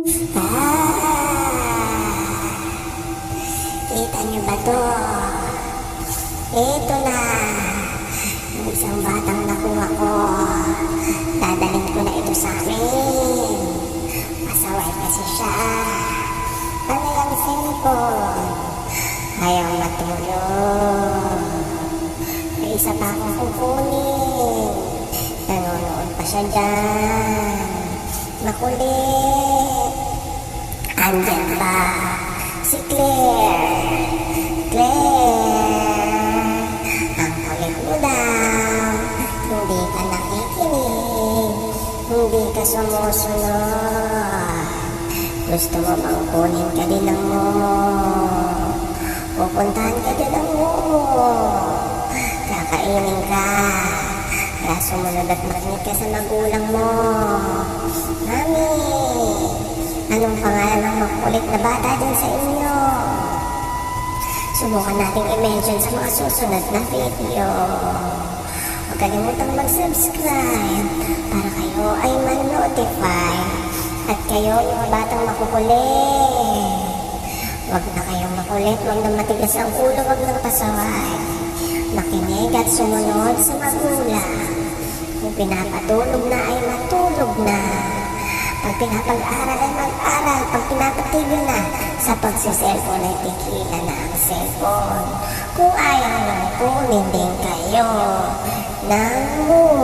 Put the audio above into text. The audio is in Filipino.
Ah! Kita niyo ba to? Ito na. Ang isang batang nakuha ko. Dadalhin ko na ito sa amin. Pasaway kasi siya. Ano Talagang cellphone. Ayaw matulog. May isa pa akong kukunin. Nanonood pa siya dyan. Makulit. Andyan ba si Claire? Claire, ang kulit mo daw. Hindi ka nakikinig. Hindi ka sumusunod. Gusto mo bang kunin ka din ng mo? Pupuntahan ka din ng mo. Kakainin ka. Kaya sumunod at makinig ka sa magulang mo. Mami, anong pangalan ng makulit na bata din sa inyo? Subukan nating i-mention sa mga susunod na video. Huwag kalimutang mag-subscribe para kayo ay man-notify at kayo yung batang makukulit. Huwag na kayong makulit, huwag na matigas ang ulo, huwag na pasaway. Makinig at sumunod sa magulang. Kung pinapatulog na ay matulog na. Pag pinapag-aral ay mag-aral. Pag pinapatigil na sa pagsiselfone ay tikila na ang cellphone. Kung ayaw nyo, kunin din kayo ng mo.